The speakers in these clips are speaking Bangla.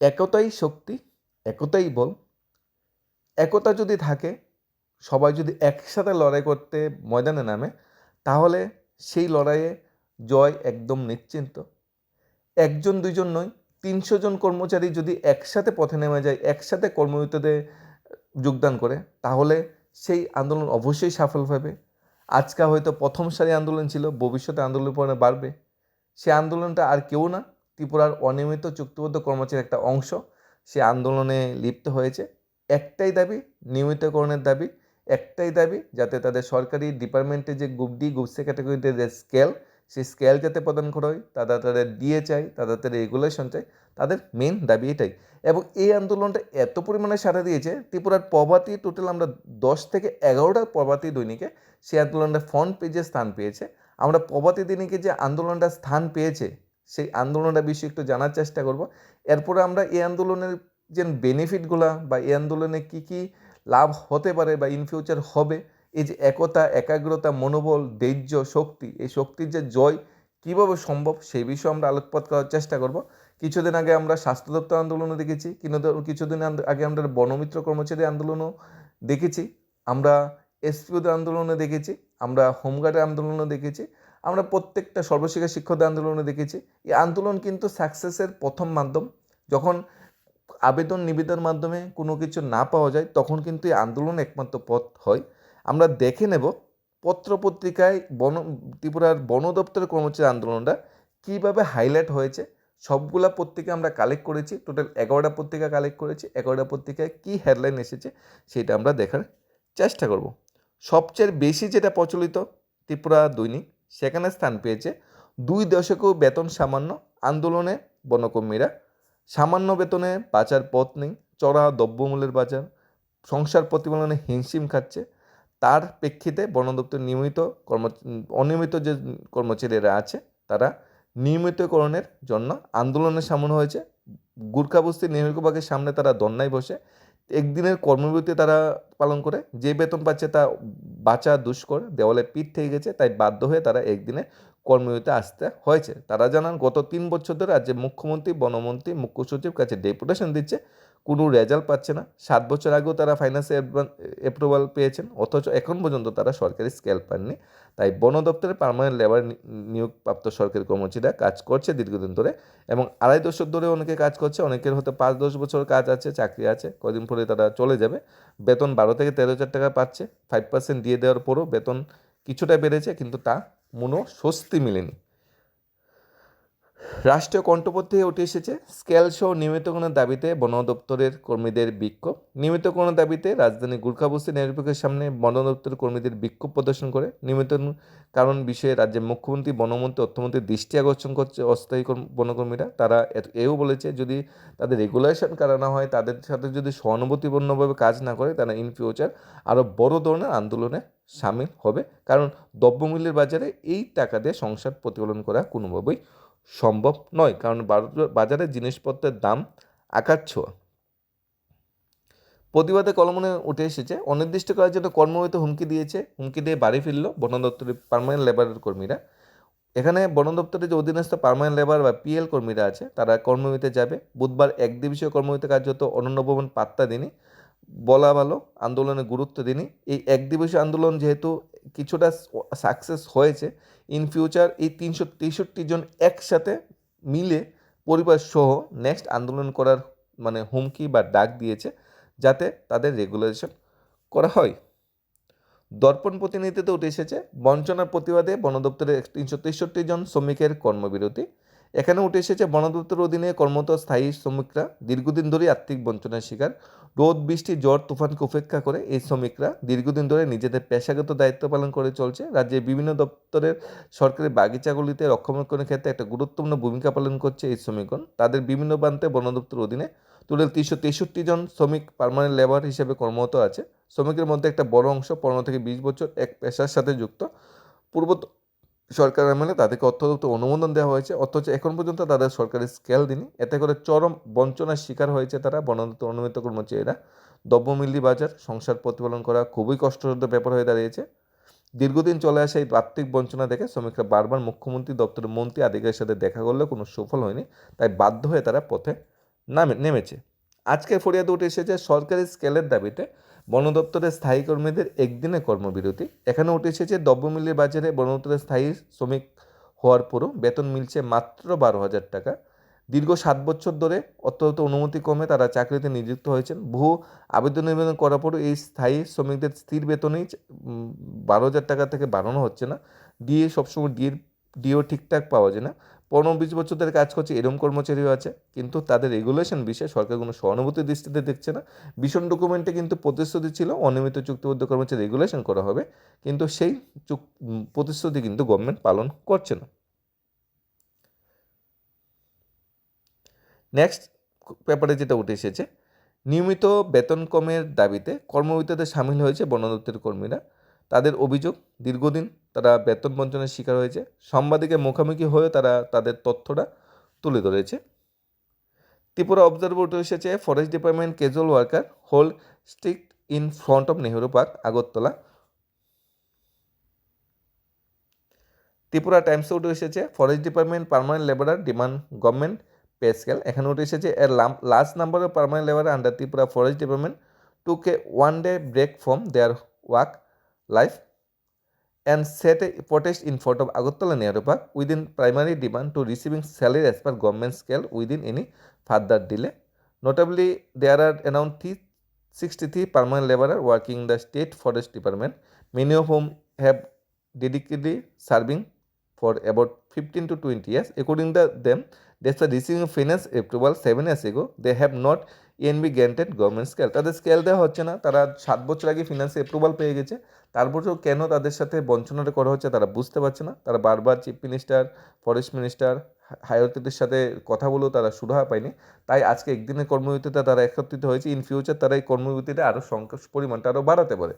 একতাই শক্তি, একতাই বল। একতা যদি থাকে, সবাই যদি একসাথে লড়াই করতে ময়দানে নামে, তাহলে সেই লড়াইয়ে জয় একদম নিশ্চিন্ত। একজন, দুইজন নয়, তিনশো জন কর্মচারী যদি একসাথে পথে নেমে যায়, একসাথে কর্মবিরতিতে যোগদান করে, তাহলে সেই আন্দোলন অবশ্যই সাফল হবে আজকে হয়তো প্রথম সারি আন্দোলন ছিল, ভবিষ্যতে আন্দোলন পরে বাড়বে। সে আন্দোলনটা আর কেউ না ত্রিপুরার অনিয়মিত চুক্তিবদ্ধ কর্মচারীর একটা অংশ। সে আন্দোলনে লিপ্ত হয়েছে। একটাই দাবি, নিয়মিতকরণের দাবি। একটাই দাবি, যাতে তাদের সরকারি ডিপার্টমেন্টে যে গ্রুপ ডি, গ্রুপ সি ক্যাটাগরিতে যে স্কেল, সেই স্কেল যাতে প্রদান করা হয়, তারা তাদের দিয়ে চাই তারা তাদের রেগুলেশন চাই তাদের মেন দাবি এটাই। এবং এই আন্দোলনটা এত পরিমাণে সাড়া দিয়েছে, ত্রিপুরার প্রভাতী টোটাল আমরা দশ থেকে এগারোটা প্রভাতী দৈনিকে সেই আন্দোলনটা ফ্রন্ট পেজে স্থান পেয়েছে। আমরা প্রভাতী দৈনিকে যে আন্দোলনটা স্থান পেয়েছে সেই আন্দোলনটা বিষয়ে একটু জানার চেষ্টা করব। এরপরে আমরা এই আন্দোলনের যে বেনিফিটগুলা বা এই আন্দোলনে কি কি লাভ হতে পারে বা ইন ফিউচার হবে, এই যে একতা, একাগ্রতা, মনোবল, ধৈর্য, শক্তি, এই শক্তির যে জয় কীভাবে সম্ভব সেই বিষয়ে আমরা আলোকপাত করার চেষ্টা করব। কিছুদিন আগে আমরা স্বাস্থ্য দপ্তর আন্দোলনও দেখেছি কিন্তু কিছুদিন আগে আমরা বনমিত্র কর্মচারী আন্দোলনও দেখেছি, আমরা এসপিওদের আন্দোলনে দেখেছি, আমরা হোমগার্ডের আন্দোলনও দেখেছি আমরা প্রত্যেকটা সর্বশিক্ষা শিক্ষকদের আন্দোলনে দেখেছি। এই আন্দোলন কিন্তু সাকসেসের প্রথম মাধ্যম। যখন আবেদন নিবেদনের মাধ্যমে কোনো কিছু না পাওয়া যায়, তখন কিন্তু এই আন্দোলন একমাত্র পথ হয়। আমরা দেখে নেব পত্রপত্রিকায় বন, ত্রিপুরার বন দপ্তরের কর্মচারী আন্দোলনটা কীভাবে হাইলাইট হয়েছে। সবগুলা পত্রিকা আমরা কালেক্ট করেছি। টোটাল এগারোটা পত্রিকা কালেক্ট করেছি। এগারোটা পত্রিকায় কী হেডলাইন এসেছে সেটা আমরা দেখার চেষ্টা করব। সবচেয়ে বেশি যেটা প্রচলিত ত্রিপুরা দৈনিক সেখানে স্থান পেয়েছে। দুই দশকেও বেতন সামান্য আন্দোলনে বনকর্মীরা। সামান্য বেতনে বাঁচার পথ নেই। চড়া দ্রব্যমূল্যের বাজার, সংসার প্রতিপালনে হিমশিম খাচ্ছে। তার প্রেক্ষিতে বন দপ্তর নিয়মিত কর্ম, অনিয়মিত যে কর্মচারীরা আছে, তারা নিয়মিতকরণের জন্য আন্দোলনের সামনে হয়েছে। গুর্খাবস্তি নির্বাকের সামনে তারা দন্যায় বসে একদিনের কর্মবিরতি তারা পালন করে। যে বেতন পাচ্ছে তা বাঁচা দুষ্কর। দেওয়ালে পিঠ থেকে গেছে, তাই বাধ্য হয়ে তারা একদিনে কর্মবিরতি আসতে হয়েছে। তারা জানান, গত তিন বছর ধরে রাজ্যের মুখ্যমন্ত্রী, বনমন্ত্রী, মুখ্য সচিব কাছে ডেপুটেশন দিচ্ছে। কোনো রেজাল্ট পাচ্ছে না। সাত বছর আগেও তারা ফাইন্যান্সিয়াল অ্যাপ্রুভাল পেয়েছেন, অথচ এখন পর্যন্ত তারা সরকারি স্কেল পাননি। তাই বন দপ্তরে পারমানেন্ট লেবার নিয়োগপ্রাপ্ত সরকারি কর্মচারীরা কাজ করছে দীর্ঘদিন ধরে এবং আড়াই দশক ধরে অনেকে কাজ করছে। অনেকের হয়তো পাঁচ দশ বছর কাজ আছে, চাকরি আছে। কদিন পরে তারা চলে যাবে। বেতন বারো থেকে তেরো হাজার টাকা পাচ্ছে। ফাইভ পার্সেন্ট দিয়ে দেওয়ার পরও বেতন কিছুটা বেড়েছে কিন্তু তা মনো স্বস্তি মিলেনি। রাষ্ট্রীয় কণ্ঠপত্রে উঠে এসেছে স্কেল সহ নিয়মিতকরণের দাবিতে বন দপ্তরের কর্মীদের বিক্ষোভ। নিয়মিতকরণের দাবিতে রাজধানী গুর্খাবস্তি নিরপেক্ষের সামনে বন দপ্তরের কর্মীদের বিক্ষোভ প্রদর্শন করে। নিয়মিত কারণ বিষয়ে রাজ্যের মুখ্যমন্ত্রী, বনমন্ত্রী, অর্থমন্ত্রী দৃষ্টি আকর্ষণ করছে অস্থায়ী বনকর্মীরা। তারা এও বলেছে যদি তাদের রেগুলেশন করানো হয়, তাদের সাথে যদি সহানুভূতিপূর্ণভাবে কাজ না করে, তারা ইন ফিউচার আরও বড় ধরনের আন্দোলনে সামিল হবে। কারণ দ্রব্যমূল্যের বাজারে এই টাকা দিয়ে সংসার প্রতিফলন করা কোনোভাবেই সম্ভব নয়, কারণ বাজারে জিনিসপত্রের দাম আকার ছোঁয়া। প্রতিবাদে কলমনে উঠে এসেছে। অনির্দিষ্ট অনির্দিষ্টকালের জন্য কর্মরত হুমকি দিয়েছে। হুমকি দিয়ে বাড়ি ফিরল বন দপ্তরের পারমানেন্ট লেবারের কর্মীরা। এখানে বন দপ্তরের যে অধীনস্থ পারমানেন্ট লেবার বা পিএল কর্মীরা আছে, তারা কর্মবিতে যাবে। বুধবার এক দিবসীয় কর্মবিতে কার্যত অনন্য ভবন পাত্তা দিনই বলা ভালো আন্দোলনে গুরুত্ব দিনই। এই এক দিবসীয় আন্দোলন যেহেতু কিছুটা সাকসেস হয়েছে, ইন ফিউচার এই তিনশো তেষট্টি জন একসাথে মিলে পরিবার সহ নেক্সট আন্দোলন করার মানে হুমকি বা ডাক দিয়েছে, যাতে তাদের রেগুলেশন করা হয়। দর্পণ প্রতিনিধিতে উঠে এসেছে, বঞ্চনার প্রতিবাদে বন দপ্তরের তিনশো তেষট্টি জন শ্রমিকের কর্মবিরতি। এখানে উঠে এসেছে বন দপ্তর অধীনে কর্মরত স্থায়ী শ্রমিকরা। দীর্ঘদিন ধরেই আর্থিক বঞ্চনার শিকার। রোদ, বৃষ্টি, জ্বর, তুফানকে উপেক্ষা করে এই শ্রমিকরা দীর্ঘদিন ধরে নিজেদের পেশাগত দায়িত্ব পালন করে চলছে। রাজ্যের বিভিন্ন দপ্তরের সরকারি বাগিচাগুলিতে রক্ষণাবেক্ষণের ক্ষেত্রে একটা গুরুত্বপূর্ণ ভূমিকা পালন করছে এই শ্রমিকগণ। তাদের বিভিন্ন প্রান্তে বন অধীনে টোটাল তিনশো তেষট্টি জন শ্রমিক পারমানেন্ট লেবার হিসেবে কর্মরত আছে। শ্রমিকের মধ্যে একটা বড় অংশ পনেরো থেকে বিশ বছর এক পেশার সাথে যুক্ত। পূর্ব সরকার আমলে তাদেরকে অর্থদত্ত অনুমোদন দেওয়া হয়েছে। অথচ এখন পর্যন্ত তাদের সরকারি স্কেল দিনি। এতে করে চরম বঞ্চনার শিকার হয়েছে তারা বনদত্ত অনুমিত কর্মচারীরা। দ্রব্যমূল্যি বাজার, সংসার প্রতিপালন করা খুবই কষ্টসাধ্য ব্যাপার হয়ে দাঁড়িয়েছে। দীর্ঘদিন চলে আসা এই আর্থিক বঞ্চনা দেখে শ্রমিকরা বারবার মুখ্যমন্ত্রী, দপ্তরের মন্ত্রী আধিকারিকের সাথে দেখা করলেও কোনো সুফল হয়নি। তাই বাধ্য হয়ে তারা পথে নামে, নেমেছে। আজকের ফরিয়াদে উঠে এসেছে, সরকারি স্কেলের দাবিতে বন দপ্তরের স্থায়ী কর্মীদের একদিনে কর্মবিরতি। এখানে উঠে এসেছে দ্রব্যমূল্যের বাজারে বন দপ্তরের স্থায়ী শ্রমিক হওয়ার পরও বেতন মিলছে মাত্র বারো হাজার টাকা। দীর্ঘ সাত বছর ধরে অত্যন্ত অনুমতি কমে তারা চাকরিতে নিযুক্ত হয়েছেন। বহু আবেদন নিবেদন করার পরও এই স্থায়ী শ্রমিকদের স্থির বেতনেই বারো হাজার টাকা থেকে বাড়ানো হচ্ছে না। ডিএ সবসময় ডিএর, ডিও ঠিকঠাক পাওয়া যায় না। পনেরো বিশ বছর ধরে কাজ করছে, এরম কর্মচারীও আছে, কিন্তু তাদের রেগুলেশন বিষয়ে সরকার কোনো সহানুভূতির দৃষ্টিতে দেখছে না। ভীষণ ডকুমেন্টে কিন্তু প্রতিশ্রুতি ছিল, অনিয়মিত চুক্তিবদ্ধ কর্মচারী রেগুলেশন করা হবে, কিন্তু সেই চুক প্রতিশ্রুতি কিন্তু গভর্নমেন্ট পালন করছে না। নেক্সট পেপারে যেটা উঠে এসেছে, নিয়মিত বেতন কমের দাবিতে কর্মবিরতিতে সামিল হয়েছে বন দপ্তরের কর্মীরা। তাদের অভিযোগ, দীর্ঘদিন তারা বেতন বঞ্চনার শিকার হয়েছে। সাংবাদিকের মুখোমুখি হয়ে তারা তাদের তথ্যটা তুলে ধরেছে। ত্রিপুরা অবজারভার উঠে এসেছে, forest department casual worker, hold strike in front of Nehru park, Agartala. Tripura টাইমসে উঠে এসেছে, forest department permanent labourer demand government pay scale এখানে উঠে এসেছে, এর last number of permanent labourer under Tripura forest department took one day break from their work life and set a protest in front of Agartala Nehru Park within primary demand to receiving salary as per government scale within any further delay. Notably, there are around 63 permanent laborer working in the state forest department, many of whom have dedicatedly serving for about 15 to 20 years. According to them, despite receiving finance approval seven years ago, they have not এনবি গ্যান্টেড গভর্নমেন্ট স্কেল তাদের স্কেল দেওয়া হচ্ছে না। তারা সাত বছর আগে ফিনান্সে অ্যাপ্রুভাল পেয়ে গেছে। তারপরেও কেন তাদের সাথে বঞ্চনাটা করা হচ্ছে তারা বুঝতে পারছে না। তারা বারবার চিফ মিনিস্টার ফরেস্ট মিনিস্টার হায়ারতিদের সাথে কথা বলেও তারা সুরাহা পায়নি। তাই আজকে একদিনের কর্মবিরতিতে তারা একত্রিত হয়েছে। ইন ফিউচার তারা এই কর্মবিরতিতে আরও সংখ্যা পরিমাণটা আরও বাড়াতে পারে।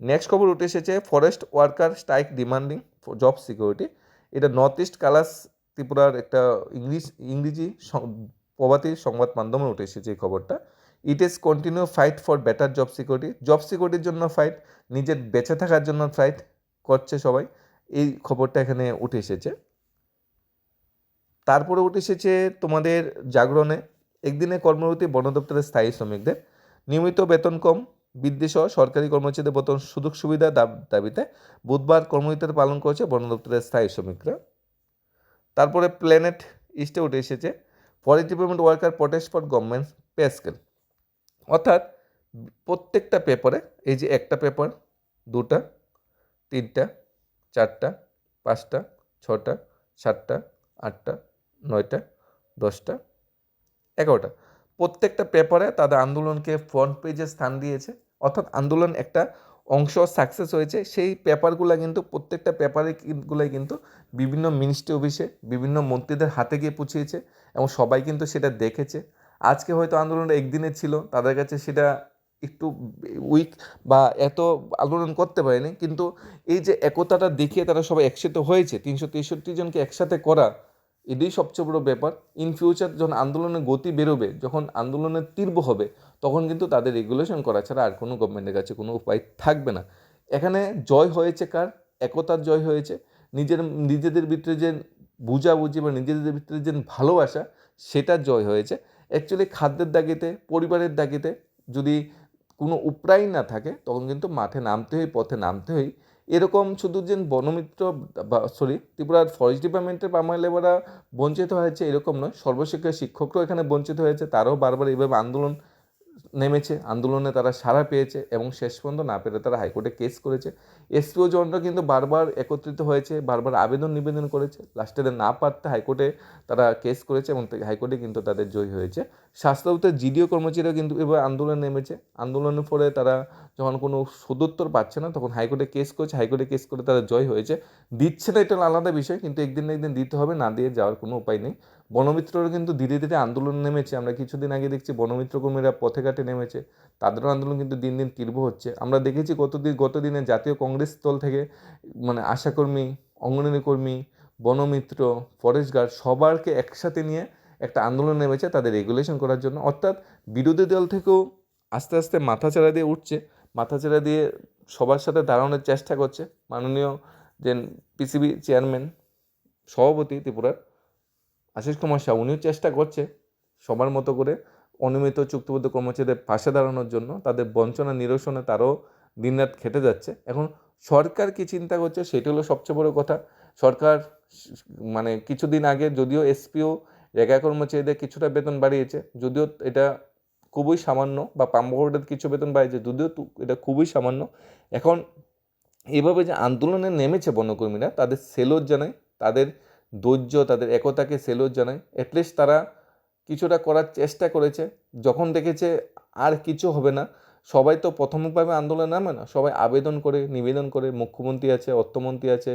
নেক্সট খবর উঠে এসেছে forest worker strike demanding job security এটা নর্থ ইস্ট কালার্স ত্রিপুরার একটা ইংলিশ, ইংরেজি প্রভাতী সংবাদ মাধ্যমে উঠে এসেছে এই খবরটা। It is continue fight for better job security job সিকিউরিটির জন্য ফাইট নিজের বেঁচে থাকার জন্য ফাইট করছে সবাই। এই খবরটা এখানে উঠে এসেছে। তারপরে উঠে এসেছে তোমাদের জাগরণে। একদিনে কর্মরতি বন দপ্তরের স্থায়ী শ্রমিকদের। নিয়মিত বেতন কম, বৃদ্ধি সহ সরকারি কর্মচারীদের বেতন সুযোগ সুবিধা দাবিতে বুধবার কর্মবিরতি পালন করেছে বন দপ্তরের স্থায়ী শ্রমিকরা। তারপরে প্ল্যানেট ইস্টে উঠে এসেছে। Forest department worker protest for government pay scale অর্থাৎ প্রত্যেকটা পেপারে এই যে একটা পেপার দুটা, তিনটা, চারটা, পাঁচটা, ছটা, সাতটা, আটটা, নয়টা, দশটা, এগারোটা। প্রত্যেকটা পেপারে তাদের আন্দোলনকে ফ্রন্ট পেজে স্থান দিয়েছে। অর্থাৎ আন্দোলন একটা অংশ সাকসেস হয়েছে, সেই পেপারগুলো কিন্তু, প্রত্যেকটা পেপারে গুলাই কিন্তু বিভিন্ন মিনিস্ট্রি অফিসে বিভিন্ন মন্ত্রীদের হাতে গিয়ে পুছিয়েছে এবং সবাই কিন্তু সেটা দেখেছে। আজকে হয়তো আন্দোলনটা একদিনের ছিল, তাদের কাছে সেটা একটু উইক বা এত আন্দোলন করতে পারেনি, কিন্তু এই যে একতাটা দেখিয়ে তারা সবাই একসাথে হয়েছে, তিনশো তেষট্টি জনকে একসাথে করা এটাই সবচেয়ে বড় ব্যাপার। ইন ফিউচার যখন আন্দোলনের গতি বেরোবে, যখন আন্দোলনের তীব্র হবে, তখন কিন্তু তাদের রেগুলেশন করা ছাড়া আর কোনো গভর্নমেন্টের কাছে কোনো উপায় থাকবে না। এখানে জয় হয়েছে কার? একতার জয় হয়েছে। নিজের, নিজেদের ভিতরে যে বুঝাবুঝি বা নিজেদের ভিতরে যে ভালোবাসা, সেটা জয় হয়েছে। অ্যাকচুয়ালি খাদ্যের দাগিতে, পরিবারের দাগিতে যদি কোনো উপায় না থাকে, তখন কিন্তু মাঠে নামতে হয়, পথে নামতে হয়। এরকম শুধু যে বনমিত্র সরি ত্রিপুরার ফরেস্ট ডিপার্টমেন্টের পার্মানেন্ট লেবাররা বঞ্চিত হয়েছে এরকম নয়। সর্বশিক্ষা শিক্ষকরাও এখানে বঞ্চিত হয়েছে, তারাও বারবার এইভাবে আন্দোলন নেমেছে, আন্দোলনে তারা সাড়া পেয়েছে এবং শেষ পর্যন্ত না পেরে তারা হাইকোর্টে কেস করেছে। এসপিও জনরা কিন্তু বারবার একত্রিত হয়েছে, বারবার আবেদন নিবেদন করেছে। লাস্টে না পারতে হাইকোর্টে তারা কেস করেছে এবং হাইকোর্টে কিন্তু তাদের জয়ী হয়েছে। স্বাস্থ্য দপ্তরের জিডিও কর্মচারীরা কিন্তু এবার আন্দোলনে নেমেছে। আন্দোলনের ফলে তারা যখন কোনো সদুত্তর পাচ্ছে না, তখন হাইকোর্টে কেস করেছে। হাইকোর্টে কেস করে তারা জয় হয়েছে। দিচ্ছে না এটা আলাদা বিষয়, কিন্তু একদিন না একদিন দিতে হবে, না দিয়ে যাওয়ার কোনো উপায় নেই। বনমিত্ররা কিন্তু ধীরে ধীরে আন্দোলন নেমেছে। আমরা কিছুদিন আগে দেখছি বনমিত্র কর্মীরা পথে ঘাটে নেমেছে। তাদেরও আন্দোলন কিন্তু দিন দিন তীব্র হচ্ছে। আমরা দেখেছি গতদিন গত দিনে জাতীয় কংগ্রেস দল থেকে মানে আশাকর্মী, অঙ্গনওয়াড়ি কর্মী, বনমিত্র, ফরেস্ট গার্ড সবারকে একসাথে নিয়ে একটা আন্দোলন নেমেছে তাদের রেগুলেশন করার জন্য। অর্থাৎ বিরোধী দল থেকেও আস্তে আস্তে মাথাচাড়া দিয়ে উঠছে। মাথাচাড়া দিয়ে সবার সাথে দাঁড়ানোর চেষ্টা করছে। মাননীয় যে পিসিবি চেয়ারম্যান, সভাপতি ত্রিপুরার আশিস কুমার শাহ, উনিও চেষ্টা করছে সবার মতো করে অনিয়মিত চুক্তিবদ্ধ কর্মচারীদের পাশে দাঁড়ানোর জন্য। তাদের বঞ্চনা নিরসনে তারাও দিনরাত খেটে যাচ্ছে। এখন সরকার কি চিন্তা করছে সেটি হলো সবচেয়ে বড় কথা। সরকার মানে কিছুদিন আগে যদিও এসপিও, জায়গা কর্মচারীদের কিছুটা বেতন বাড়িয়েছে, যদিও এটা খুবই সামান্য বা পাম্পবোর্ডের কিছু বেতন বাড়িয়েছে, যদিও এটা খুবই সামান্য। এখন এভাবে যে আন্দোলনে নেমেছে বনকর্মীরা, তাদের সেলোর জানায়, তাদের ধৈর্য, তাদের একতাকে সেলোর জানায়। অ্যাটলিস্ট তারা কিছুটা করার চেষ্টা করেছে। যখন দেখেছে আর কিছু হবে না, সবাই তো প্রথমভাবে আন্দোলনে নামে না, সবাই আবেদন করে, নিবেদন করে, মুখ্যমন্ত্রী আছে, অর্থমন্ত্রী আছে,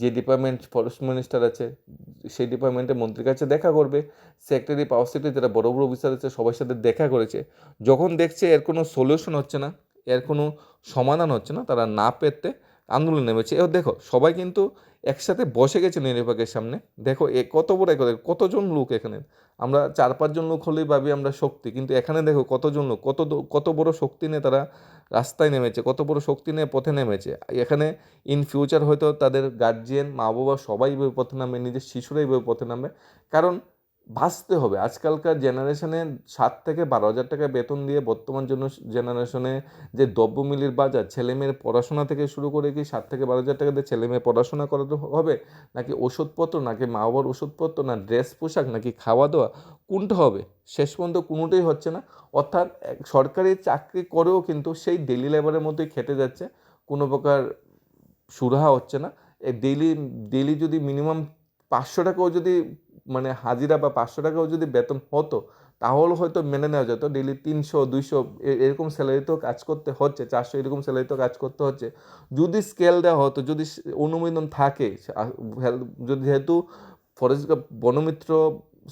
যে ডিপার্টমেন্ট ফরেস্ট মিনিস্টার আছে, সেই ডিপার্টমেন্টের মন্ত্রীর কাছে দেখা করবে। সেক্রেটারি পাওয়ার সেক্রেটারি যারা বড় বড় অফিসার আছে, সবার সাথে দেখা করেছে। যখন দেখছে এর কোনো সলিউশন হচ্ছে না, এর কোনো সমাধান হচ্ছে না, তারা না পেতে আন্দোলন নেমেছে। এবার দেখো, সবাই কিন্তু একসাথে বসে গেছে নির্বাকের সামনে। দেখো, এ কত বড় এক কতজন লোক এখানে? আমরা চার পাঁচজন লোক হলেই ভাবি আমরা শক্তি, কিন্তু এখানে দেখো কতজন লোক, কত কত বড় শক্তি নিয়ে তারা রাস্তায় নেমেছে, কত বড় শক্তি নিয়ে পথে নেমেছে। এখানে ইন ফিউচার হয়তো তাদের গার্জিয়ান মা বাবা সবাই পথে নামবে, নিজের শিশুরা এইভাবে পথে নামবে। কারণ বাঁচতে হবে। আজকালকার জেনারেশনে সাত থেকে বারো হাজার টাকা বেতন দিয়ে বর্তমান জন্য জেনারেশনে যে দ্রব্যমূল্যের বাজার, ছেলে মেয়ের পড়াশোনা থেকে শুরু করে কি সাত থেকে বারো হাজার টাকা দিয়ে ছেলে মেয়ে পড়াশোনা করাতে হবে? নাকি ওষুধপত্র, নাকি মা বাবার ওষুধপত্র, না ড্রেস পোশাক, নাকি খাওয়া দাওয়া কোনটা হবে? শেষ পর্যন্ত কোনোটাই হচ্ছে না। অর্থাৎ সরকারি চাকরি করেও কিন্তু সেই ডেলি লেবারের মধ্যেই খেটে যাচ্ছে। কোনো প্রকার সুরাহা হচ্ছে না। এই ডেলি ডেলি যদি মিনিমাম পাঁচশো টাকাও যদি মানে হাজিরা বা পাঁচশো টাকাও যদি বেতন হতো, তাহলে হয়তো মেনে নেওয়া যেত। ডেলি তিনশো, দুইশো এরকম স্যালারিতেও কাজ করতে হচ্ছে, চারশো এরকম স্যালারিতেও কাজ করতে হচ্ছে। যদি স্কেল দেওয়া হতো, যদি অনুমোদন থাকে যদি যেহেতু ফরেস্ট বনমিত্র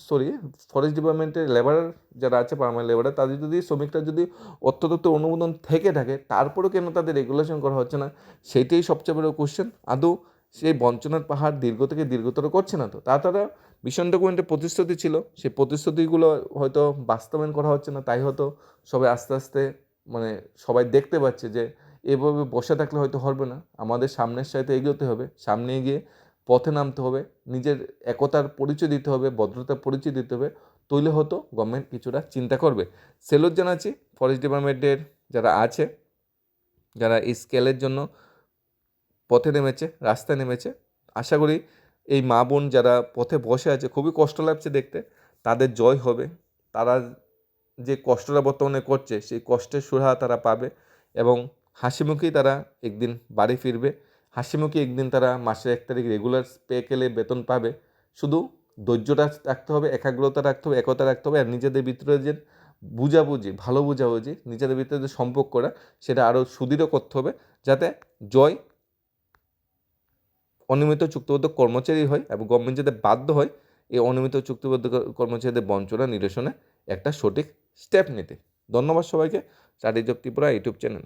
সরি ফরেস্ট ডিপার্টমেন্টের লেবার যারা আছে পার্মানেন্ট লেবারার তাদের যদি শ্রমিকরা যদি অত্যন্ত অনুমোদন থেকে থাকে, তারপরেও কেন তাদের রেগুলেশন করা হচ্ছে না? সেইটাই সবচেয়ে বড় কোশ্চেন আদৌ সেই বঞ্চনার পাহাড় দীর্ঘ থেকে দীর্ঘতর করছে না তো? তা তারা ভীষণ ডকুমেন্টে প্রতিশ্রুতি ছিল। সেই প্রতিশ্রুতিগুলো হয়তো বাস্তবায়ন করা হচ্ছে না, তাই হয়তো সবাই আস্তে আস্তে মানে সবাই দেখতে পাচ্ছে যে এভাবে বসে থাকলে হয়তো হবে না। আমাদের সামনের সাথে এগোতে হবে, সামনে এগিয়ে পথে নামতে হবে, নিজের একতার পরিচয় দিতে হবে, ভদ্রতার পরিচয় দিতে হবে, তৈলে হতো গভর্নমেন্ট কিছুটা চিন্তা করবে। সেলুট জানাচ্ছি ফরেস্ট ডিপার্টমেন্টের যারা আছে, যারা এই স্কেলের জন্য পথে নেমেছে, রাস্তায় নেমেছে, আশা করি এই মা বোন যারা পথে বসে আছে, খুবই কষ্ট লাগছে দেখতে। তাদের জয় হবে। তারা যে কষ্টটা বর্তমানে করছে, সেই কষ্টের সুরাহা তারা পাবে এবং হাসি মুখেই তারা একদিন বাড়ি ফিরবে। হাসি মুখে একদিন তারা মাসে এক তারিখ রেগুলার পে কেলে বেতন পাবে। শুধু ধৈর্যটা রাখতে হবে, একাগ্রতা রাখতে হবে, একতা রাখতে হবে, আর নিজেদের ভিতরে যে বুঝাবুঝি, ভালো বুঝাবুঝি, নিজেদের ভিতরে যে সম্পর্কটা, সেটা আরও সুদৃঢ় করতে হবে, যাতে জয় অনিয়মিত চুক্তিবদ্ধ কর্মচারী হয় এবং গভর্নমেন্ট যাতে বাধ্য হয়, এই অনিয়মিত চুক্তিবদ্ধ কর্মচারীদের বঞ্চনা, নিরসনে একটা সঠিক স্টেপ নিতে। ধন্যবাদ সবাইকে। Study job Tripura YouTube channel.